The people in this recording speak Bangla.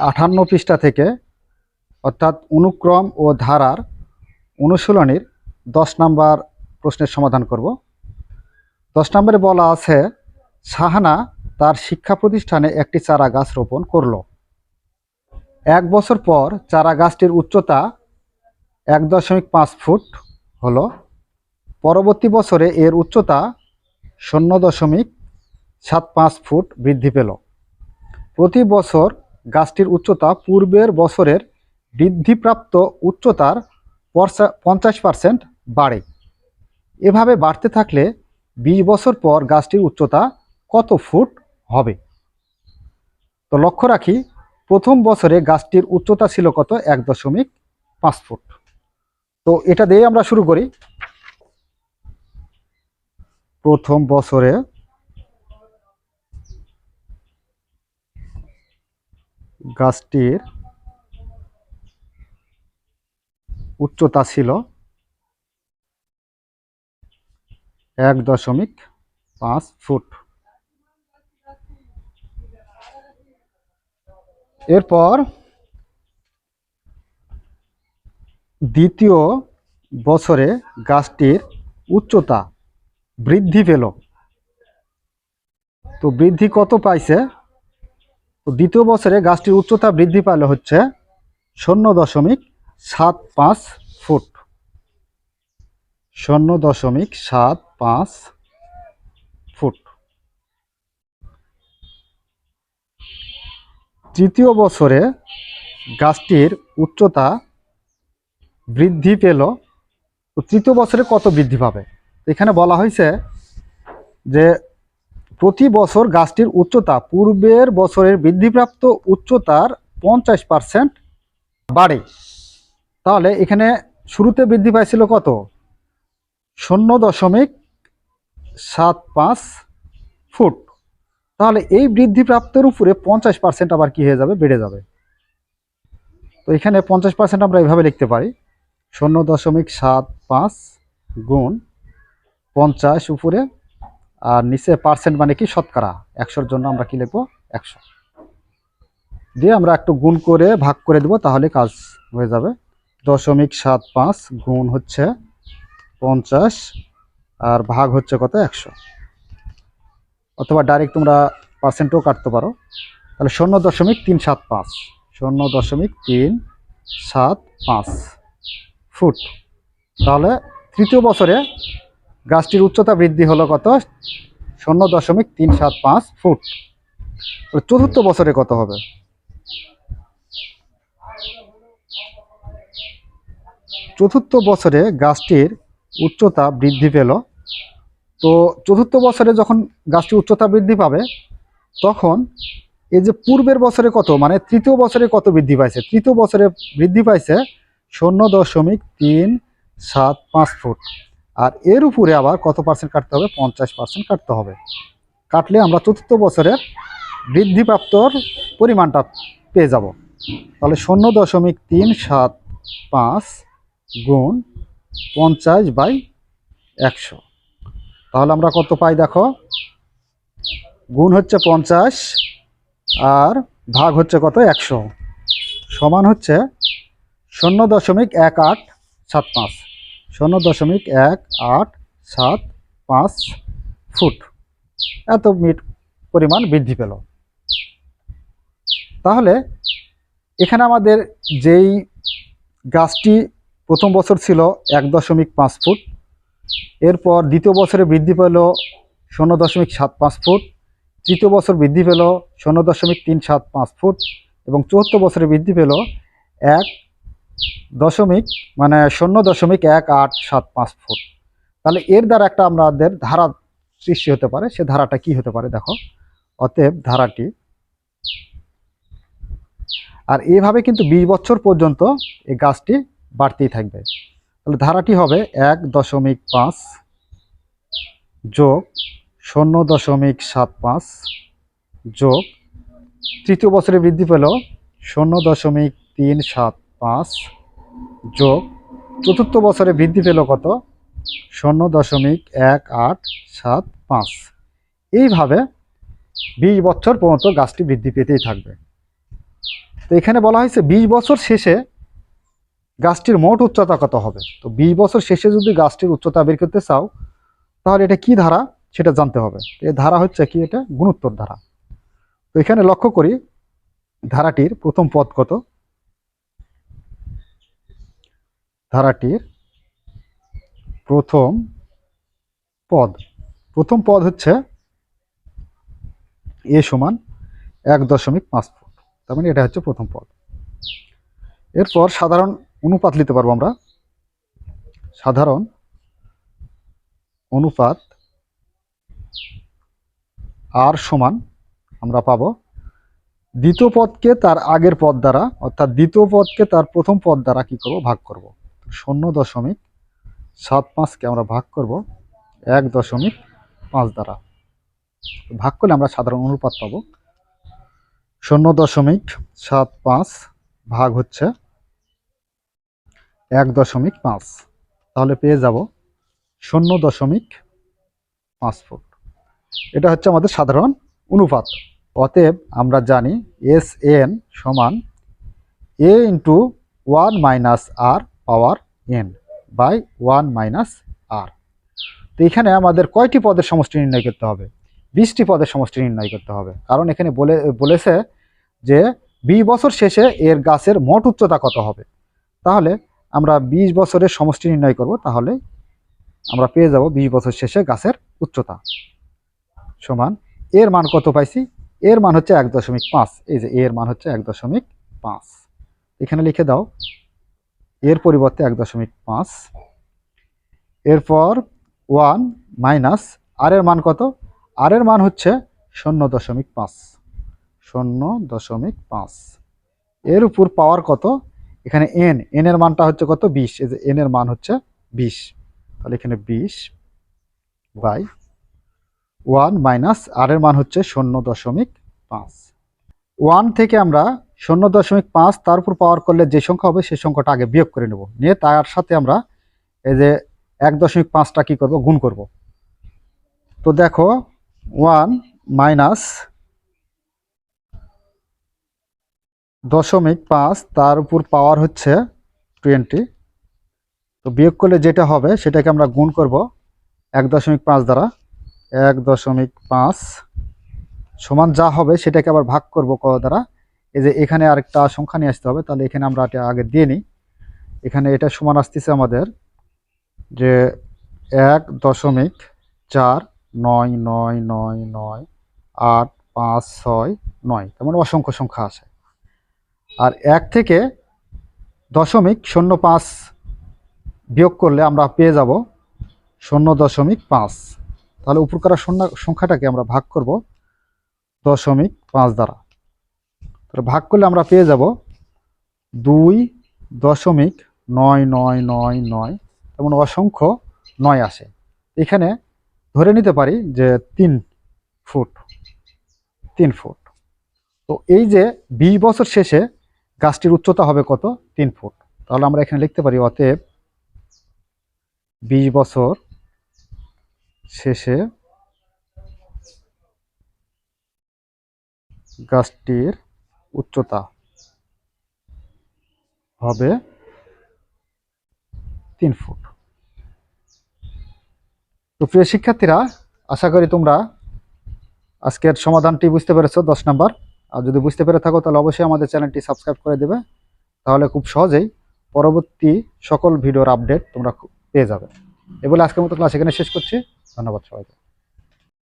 আঠান্ন পৃষ্ঠা থেকে অর্থাৎ অনুক্রম ও ধারার অনুশীলনীর দশ নাম্বার প্রশ্নের সমাধান করব। দশ নম্বরে বলা আছে সাহানা তার শিক্ষা প্রতিষ্ঠানে একটি চারা গাছ রোপণ করল। এক বছর পর চারা গাছটির উচ্চতা এক দশমিক পাঁচ ফুট হলো। পরবর্তী বছরে এর উচ্চতা শূন্য দশমিক সাত পাঁচ ফুট বৃদ্ধি পেল। প্রতি বছর গাছটির উচ্চতা পূর্বের বছরের বৃদ্ধিপ্রাপ্ত উচ্চতার পঞ্চাশ পার্সেন্ট বাড়ে। এভাবে বাড়তে থাকলে বিশ বছর পর গাছটির উচ্চতা কত ফুট হবে? তো লক্ষ্য রাখি, প্রথম বছরে গাছটির উচ্চতা ছিল কত? এক দশমিক পাঁচ ফুট। তো এটা দিয়ে আমরা শুরু করি। প্রথম বছরে গাছটির উচ্চতা ছিল এক দশমিক পাঁচ ফুট। এরপর দ্বিতীয় বছরে গাছটির উচ্চতা বৃদ্ধি পেল। তো বৃদ্ধি কত পাইছে? তো দ্বিতীয় বছরে গাছটির উচ্চতা বৃদ্ধি পেল হচ্ছে শূন্য দশমিক সাত পাঁচ ফুট। শূন্য দশমিক সাত পাঁচ ফুট। তৃতীয় বছরে গাছটির উচ্চতা বৃদ্ধি পেল। তৃতীয় বছরে কত বৃদ্ধি পাবে? এখানে বলা হয়েছে যে প্রতি বছর গাছটির উচ্চতা পূর্বের বছরের বৃদ্ধিপ্রাপ্ত উচ্চতার পঞ্চাশ পার্সেন্ট বাড়ে। তাহলে এখানে শুরুতে বৃদ্ধি পাইছিল কত? শূন্য দশমিক সাত পাঁচ ফুট। তাহলে এই বৃদ্ধিপ্রাপ্তের উপরে পঞ্চাশ পার্সেন্ট আবার কি হয়ে যাবে? বেড়ে যাবে। তো এখানে পঞ্চাশ পার্সেন্ট আমরা এইভাবে লিখতে পারি। শূন্য দশমিক সাত পাঁচ গুণ পঞ্চাশ উপরে আর নিচে পার্সেন্ট মানে কি শতকরা? একশোর জন্য আমরা কি লিখব? একশো। দিয়ে আমরা একটু গুণ করে ভাগ করে দেবো, তাহলে কাজ হয়ে যাবে। দশমিক সাত পাঁচ গুণ হচ্ছে পঞ্চাশ, আর ভাগ হচ্ছে কত? একশো। অথবা ডাইরেক্ট তোমরা পার্সেন্টও কাটতে পারো। তাহলে শূন্য দশমিক তিন সাত পাঁচ। শূন্য দশমিক তিন সাত পাঁচ ফুট। তাহলে তৃতীয় বছরে গাছটির উচ্চতা বৃদ্ধি হলো কত? শূন্য দশমিক তিন সাত পাঁচ ফুট। চতুর্থ বছরে কত হবে? চতুর্থ বছরে গাছটির উচ্চতা বৃদ্ধি পেল। তো চতুর্থ বছরে যখন গাছটি উচ্চতা বৃদ্ধি পাবে, তখন এই যে পূর্বের বছরে কত মানে তৃতীয় বছরে কত বৃদ্ধি পাইছে? তৃতীয় বছরে বৃদ্ধি পাইছে শূন্য দশমিক তিন সাত পাঁচ ফুট। আর এর উপরে আবার কত পার্সেন্ট কাটতে হবে? পঞ্চাশ পার্সেন্ট কাটতে হবে। কাটলে আমরা চতুর্থ বছরের বৃদ্ধিপ্রাপ্তর পরিমাণটা পেয়ে যাব। তাহলে শূন্য দশমিক তিন সাত পাঁচ গুণ পঞ্চাশ বাই একশো। তাহলে আমরা কত পাই দেখো? গুণ হচ্ছে পঞ্চাশ আর ভাগ হচ্ছে কত? একশো। সমান হচ্ছে শূন্য দশমিক এক আট সাত পাঁচ। শূন্য দশমিক এক আট সাত পাঁচ ফুট। এত মিট পরিমাণ বৃদ্ধি পেল। তাহলে এখানে আমাদের যেই গাছটি প্রথম বছর ছিল এক দশমিক পাঁচ ফুট, এরপর দ্বিতীয় বছরে বৃদ্ধি পেল শূন্য দশমিক সাত পাঁচ ফুট, তৃতীয় বছর বৃদ্ধি পেল শূন্য দশমিক তিন সাত পাঁচ ফুট এবং চতুর্থ বছরে বৃদ্ধি পেল এক দশমিক মানে শূন্য দশমিক এক আট সাত পাঁচ ফুট। তাহলে এর দ্বারা একটা আমাদের ধারা সৃষ্টি হতে পারে। সে ধারাটা কি হতে পারে দেখো। অতএব ধারাটি, আর এইভাবে কিন্তু বিশ বছর পর্যন্ত এই গাছটি বাড়তেই থাকবে। তাহলে ধারাটি হবে এক দশমিক পাঁচ যোগ শূন্য দশমিক সাত পাঁচ যোগ, তৃতীয় বছরে বৃদ্ধি পেল শূন্য দশমিক তিন সাত পাঁচ যোগ চতুর্থ বছরে বৃদ্ধি পেল কত? শূন্য দশমিক এক আট সাত পাঁচ। এইভাবে বিশ বছর পর্যন্ত গাছটি বৃদ্ধি পেতেই থাকবে। তো এখানে বলা হয়েছে বিশ বছর শেষে গাছটির মোট উচ্চতা কত হবে? তো বিশ বছর শেষে যদি গাছটির উচ্চতা বের করতে চাও, তাহলে এটা কি ধারা? সেটা জানতে হবে। এই ধারা হচ্ছে কি? এটা গুণোত্তর ধারা। তো এখানে লক্ষ্য করি, ধারাটির প্রথম পদ কত? ধারাটির প্রথম পদ। প্রথম পদ হচ্ছে এ সমান এক দশমিক পাঁচ ফুট। তার মানে এটা হচ্ছে প্রথম পদ। এরপর সাধারণ অনুপাত নিতে পারব আমরা। সাধারণ অনুপাত আর সমান আমরা পাবো দ্বিতীয় পদকে তার আগের পদ দ্বারা, অর্থাৎ দ্বিতীয় পদকে তার প্রথম পদ দ্বারা কি করব? ভাগ করব। শূন্য দশমিক সাত পাঁচকে আমরা ভাগ করব এক দশমিক পাঁচ দ্বারা। ভাগ করলে আমরা সাধারণ অনুপাত পাবো। শূন্য দশমিক সাত পাঁচ ভাগ হচ্ছে এক দশমিক পাঁচ। তাহলে পেয়ে যাব শূন্য দশমিক পাঁচ ফুট। এটা হচ্ছে আমাদের সাধারণ অনুপাত। অতএব আমরা জানি এস এন সমান A into one minus R power N by one minus R. তো এখানে আমাদের কয়টি পদের সমষ্টি নির্ণয় করতে হবে? বিশটি পদের সমষ্টি নির্ণয় করতে হবে। কারণ এখানে বলে, বলেছে যে বিশ বছর শেষে এর গাছের মোট উচ্চতা কত হবে? তাহলে আমরা বিশ বছরের সমষ্টি নির্ণয় করব, তাহলে আমরা পেয়ে যাব বিশ বছর শেষে গাছের উচ্চতা সমান এর মান কত পাইছি? এর মান হচ্ছে এক দশমিক পাঁচ। এই যে এর মান হচ্ছে এক দশমিক পাঁচ। এখানে লিখে দাও এর পরিবর্তে এক দশমিক পাঁচ। এরপর ওয়ান মাইনাস আর এর মান কত? আর এর মান হচ্ছে শূন্য দশমিক পাঁচ। শূন্য দশমিক পাঁচ। এর উপর পাওয়ার কত? এখানে এন এন এর মানটা হচ্ছে কত? বিশ। এই যে এন এর মান হচ্ছে বিশ। তাহলে এখানে বিশ বাই ওয়ান মাইনাস আর এর মান হচ্ছে শূন্য দশমিক পাঁচ। ওয়ান থেকে আমরা শূন্য দশমিক পাঁচ, তার উপর পাওয়ার করলে যে সংখ্যা হবে সেই সংখ্যাটা আগে বিয়োগ করে নেব। নিয়ে তার সাথে আমরা এই যে এক দশমিক পাঁচটা কী করব? গুণ করব। তো দেখো ওয়ান মাইনাস দশমিক পাঁচ, তার উপর পাওয়ার হচ্ছে টোয়েন্টি তো বিয়োগ করলে যেটা হবে সেটাকে আমরা গুণ করব এক দশমিক পাঁচ দ্বারা। এক দশমিক পাঁচ সমান যা হবে সেটাকে আবার ভাগ করব ক দ্বারা। এই যে এখানে আরেকটা সংখ্যা নিয়ে আসতে হবে, তাহলে এখানে আমরা এটা আগে দিয়ে নিই। এখানে এটা সমান আসতেছে আমাদের যে এক দশমিক চার নয় নয় নয় নয় আট পাঁচ ছয় নয় তেমন অসংখ্য সংখ্যা আছে। আর এক থেকে দশমিক শূন্য পাঁচ বিয়োগ করলে আমরা পেয়ে যাব শূন্য দশমিক পাঁচ। তাহলে উপরকার সংখ্যাটাকে আমরা ভাগ করব দশমিক পাঁচ দ্বারা। ভাগ করলে আমরা পেয়ে যাব দুই দশমিক নয় নয় নয় নয় তেমন অসংখ্য নয় আসে। এখানে ধরে নিতে পারি যে তিন ফুট তিন ফুট। তো এই যে বিশ বছর শেষে গাছটির উচ্চতা হবে কত? তিন ফুট। তাহলে আমরা এখানে লিখতে পারি অতএব বিশ বছর শেষে গাছটির উচ্চতা হবে তিন ফুট। তো প্রিয় শিক্ষার্থীরা, আশা করি তোমরা আজকের সমাধানটি বুঝতে পেরেছ দশ নাম্বার। আর যদি বুঝতে পেরে থাকো, তাহলে অবশ্যই আমাদের চ্যানেলটি সাবস্ক্রাইব করে দেবে। তাহলে খুব সহজেই পরবর্তী সকল ভিডিওর আপডেট তোমরা পেয়ে যাবে। এ আজকের মতো ক্লাস এখানে শেষ করছি। ধন্যবাদ সবাইকে।